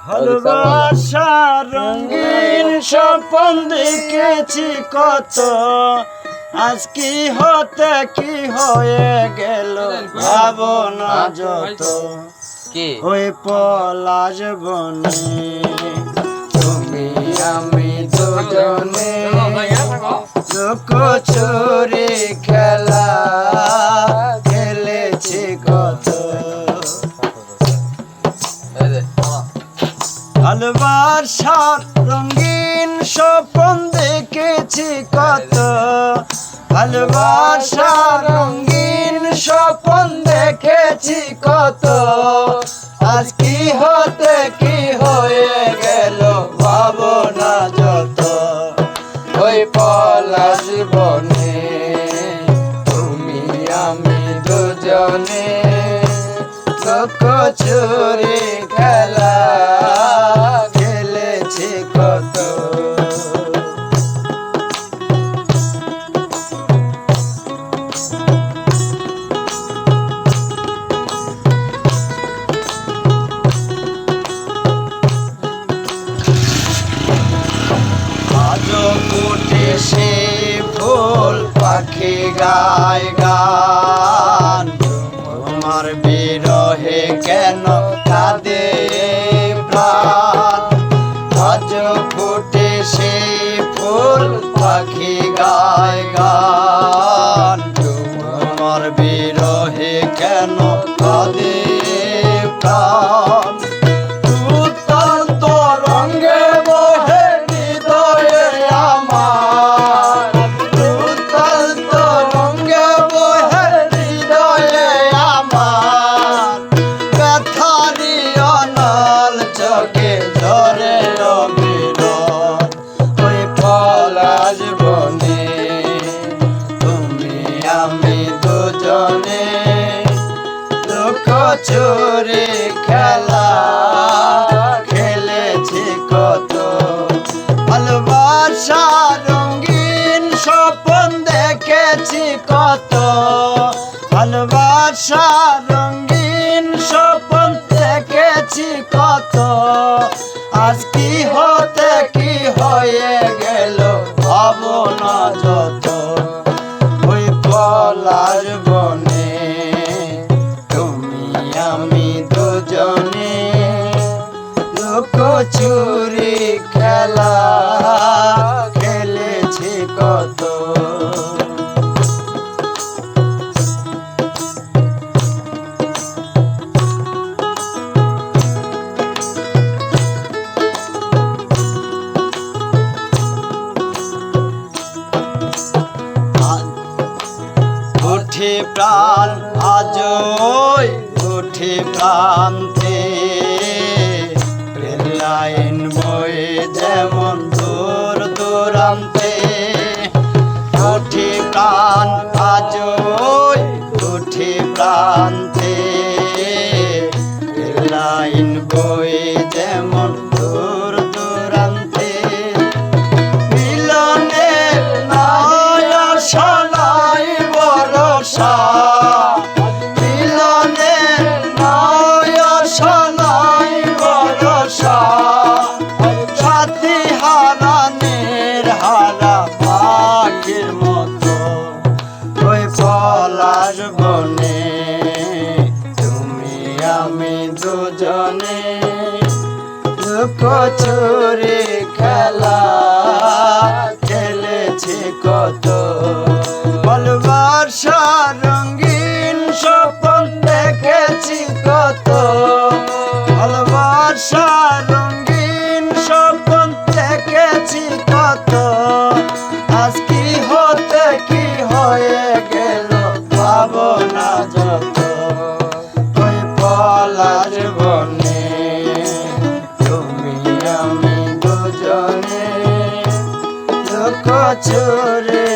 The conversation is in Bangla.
ভালোবাসা রঙিন স্বপন দেখেছি কত। আজ কি হতে কি হয়ে গেল ভাবনা যত। কি? ওই পলাশ বনে তুমি আমি দুজনে লোক চোরে ভালোবাসার রঙিন স্বপন দেখেছি কত। ভালোবাসার রঙিন স্বপন দেখেছি কত। আজ কি হতে কি হয়ে গেল ভাবনা যত। ওই পলাশ বনে, তুমি, আমি দুজনে চুরি গায় গান। তোমার বিরহে কেন কাঁদে প্রাণ? আজ ফুটে সে ফুল পাখি গায় গান। তোমার বিরহে কেন কাঁদে প্রাণ? আমি দুজনে লোক চোরে খেলা খেলেছি কত ভালোবাসা রঙিন দেখেছি কত ভালোবাসা রঙিন স্বপন দেখেছি কত আজ কি হতে কি হয়ে গেল? ভাবনা যত লোক চুরি খেলা খেলেছি কত। উঠে প্রাণ আজ উঠে প্রান্তে লাইন বয়ে যেমন দূর দূরান্তে উঠি প্রাণ আজ উঠি প্রান্তে। লাইন বয়ে দুজনে কচুরি খেলা খেলেছি কত বছরে